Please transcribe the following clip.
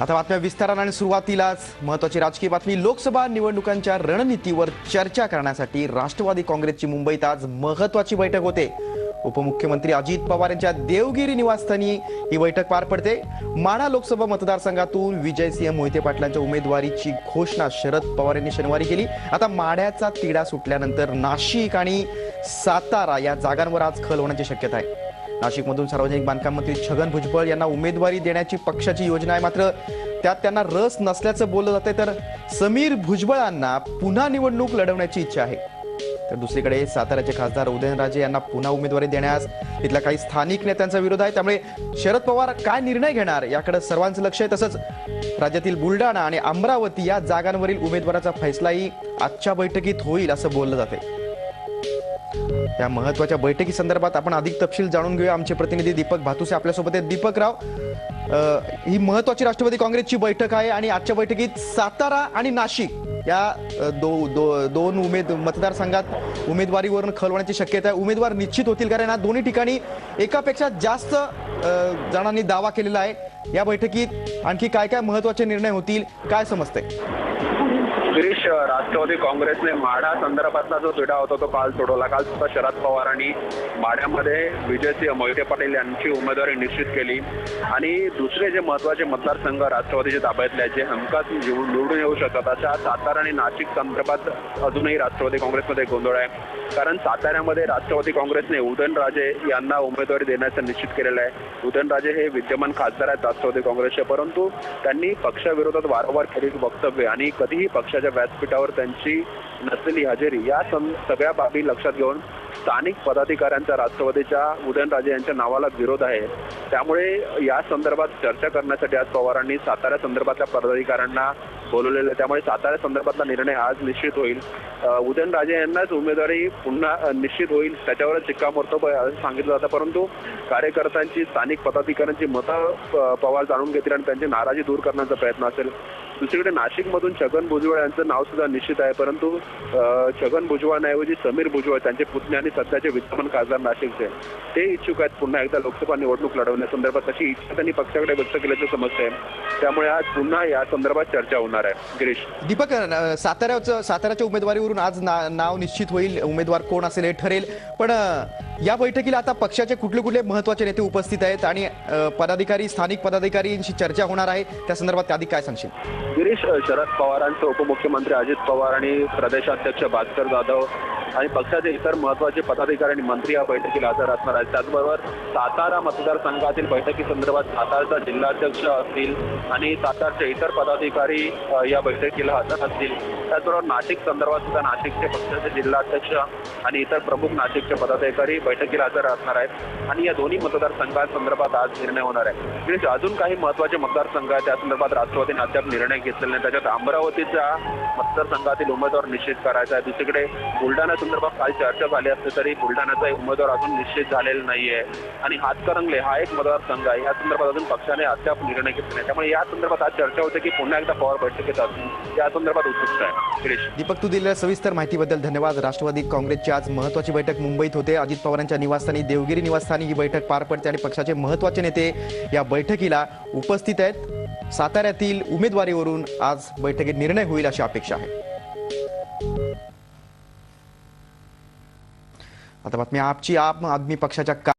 आता बातम्या विस्तारानं आणि सुरुवातीलाच. महत्वाची राजकीय बातमी लोकसभा निवडणुकांच्या रणनीतीवर चर्चा करण्यासाठी राष्ट्रवादी काँग्रेसची मुंबईत आज महत्वाची बैठक होते. उपमुख्यमंत्री अजित पवार यांच्या देवगिरी निवासस्थानी ही बैठक पार पडते. माढा लोकसभा मतदारसंघातून विजयसिंह मोहिते पाटलांच्या उमेदवारीची घोषणा शरद पवार यांनी शनिवारी केली. आता माढ्याचा तिढा सुटल्यानंतर नाशिक आणि सातारा या जागांवर आज खल होण्याची शक्यता आहे. नाशिकमधून सार्वजनिक बांधकाम मंत्री छगन भुजबळ यांना उमेदवारी देण्याची पक्षाची योजना आहे. मात्र त्यात त्यांना रस नसल्याचं बोललं जाते तर समीर भुजबळांना पुन्हा निवडणूक लढवण्याची इच्छा आहे. तर दुसरीकडे साताऱ्याचे खासदार उदयनराजे यांना पुन्हा उमेदवारी देण्यास तिथल्या काही स्थानिक नेत्यांचा विरोध आहे. त्यामुळे शरद पवार काय निर्णय घेणार याकडे सर्वांचं लक्ष आहे. तसंच राज्यातील बुलढाणा आणि अमरावती या जागांवरील उमेदवाराचा फैसलाही आजच्या बैठकीत होईल असं बोललं जाते या महत्त्वाच्या बैठकी संदर्भात आपण अधिक तपशील जाणून घेऊया. आमचे प्रतिनिधी दीपक भातुसे आपल्यासोबत आहेत. दीपकराव राव ही महत्वाची राष्ट्रवादी काँग्रेसची बैठक आहे आणि आजच्या बैठकीत सातारा आणि नाशिक या दो, दो, दोन उमेद मतदारसंघात उमेदवारीवरून खल होण्याची शक्यता आहे. उमेदवार निश्चित होतील कारण या दोन्ही ठिकाणी एकापेक्षा जास्त जणांनी दावा केलेला आहे. या बैठकीत आणखी काय काय महत्त्वाचे निर्णय होतील काय समजतंय? गिरीश राष्ट्रवादी काँग्रेसने माढा संदर्भातला जो तिढा होता तो काल सोडवला. काल सुद्धा शरद पवारांनी माढ्यामध्ये विजयसिंह मोहिते पाटील यांची उमेदवारी निश्चित केली. आणि दुसरे जे महत्त्वाचे मतदारसंघ राष्ट्रवादीच्या ताब्यातले आहेत, जे हमखास निवडून येऊ शकतात अशा सातारा आणि नाशिक संदर्भात अजूनही राष्ट्रवादी काँग्रेसमध्ये गोंधळ आहे. कारण साताऱ्यामध्ये राष्ट्रवादी काँग्रेसने उदयनराजे यांना उमेदवारी देण्याचं निश्चित केलेलं आहे. उदयनराजे हे विद्यमान खासदार आहेत राष्ट्रवादी काँग्रेसचे परंतु त्यांनी पक्षाविरोधात वारंवार केलेली वक्तव्य आणि कधीही पक्षाच्या व्यासपीठावर त्यांची नसलेली हजेरी या सगळ्या बाबी लक्षात घेऊन स्थानिक पदाधिकाऱ्यांचा राष्ट्रवादीच्या उदयनराजे यांच्या नावाला विरोध आहे. त्यामुळे या संदर्भात चर्चा करण्यासाठी आज पवारांनी सातारा संदर्भातल्या पदाधिकाऱ्यांना बोलवलेलं आहे. त्यामुळे सातारा संदर्भातला निर्णय आज निश्चित होईल. उदयनराजे यांनाच उमेदवारी पुन्हा निश्चित होईल त्याच्यावरच शिक्कामोर्तब सांगितलं जातं. परंतु कार्यकर्त्यांची स्थानिक पदाधिकाऱ्यांची मतं पवार जाणून घेतील आणि त्यांची नाराजी दूर करण्याचा प्रयत्न असेल. दुसरीकडे नाशिकमधून छगन भुजबळ यांचं नाव सुद्धा निश्चित आहे परंतु छगन भुजबळांऐवजी समीर भुजबळ त्यांचे पुतणे आणि सध्याचे विद्यमान खासदार नाशिकचे ते इच्छुक आहेत पुन्हा एकदा लोकसभा निवडणूक लढवण्यासंदर्भात तशी इच्छा त्यांनी पक्षाकडे व्यक्त केल्याचं समजते त्यामुळे आज पुन्हा या संदर्भात चर्चा होणार आहे. गिरीश. दीपक साताऱ्याचं साताऱ्याच्या उमेदवारीवरून आज ना, नाव निश्चित होईल उमेदवार कोण असेल हे ठरेल. पण या बैठकीला आता पक्षाचे कुठले कुठले महत्त्वाचे नेते उपस्थित आहेत आणि पदाधिकारी स्थानिक पदाधिकारींशी चर्चा होणार आहे त्या संदर्भात त्याआधी काय सांगशील? गिरीश शरद पवारांचे उपमुख्यमंत्री अजित पवार आणि प्रदेशाध्यक्ष भास्कर जाधव आणि पक्षाचे इतर महत्त्वाचे पदाधिकारी आणि मंत्री या बैठकीला हजर असणार आहेत. त्याचबरोबर सातारा मतदारसंघातील बैठकी संदर्भात सातारचा जिल्हाध्यक्ष असतील आणि सातारचे इतर पदाधिकारी या बैठकीला हजर असतील. त्याचबरोबर नाशिक संदर्भात सुद्धा नाशिकचे पक्षाचे जिल्हाध्यक्ष आणि इतर प्रमुख नाशिकचे पदाधिकारी बैठकीला हजर असणार आहेत. आणि या दोन्ही मतदारसंघांसंदर्भात आज निर्णय होणार आहे. अजून काही महत्त्वाचे मतदारसंघ आहेत? त्या संदर्भात राष्ट्रवादीने अद्याप निर्णय घेतलेला नाही. त्याच्यात अमरावतीच्या मतदारसंघातील उमेदवार निश्चित करायचा आहे. दुसरीकडे बुलढाणा संदर्भात काल चर्चा झाली असली तरी बुलढाण्याचा उमेदवार अजून निश्चित झालेला नाहीये. आणि हातकरंगले हा एक मतदारसंघ आहे. या संदर्भात अजून पक्षाने अद्याप निर्णय घेतला नाही. त्यामुळे या संदर्भात आज चर्चा होते की पुन्हा एकदा पवार बैठकीत असून या संदर्भात उत्सुकता आहे. दीपक तू दिलेल्या सविस्तर माहितीबद्दल धन्यवाद. राष्ट्रवादी काँग्रेसची आज महत्वाची बैठक मुंबईत होते. अजित पवारांच्या निवासस्थानी देवगिरी निवासस्थानी ही बैठक पार पडते आणि पक्षाचे महत्त्वाचे नेते या बैठकीला उपस्थित आहेत. साताऱ्यातील उमेदवारीवरून आज बैठकीत निर्णय होईल अशी अपेक्षा आहे. आता बातमी आपची आप आदमी पक्षाच्या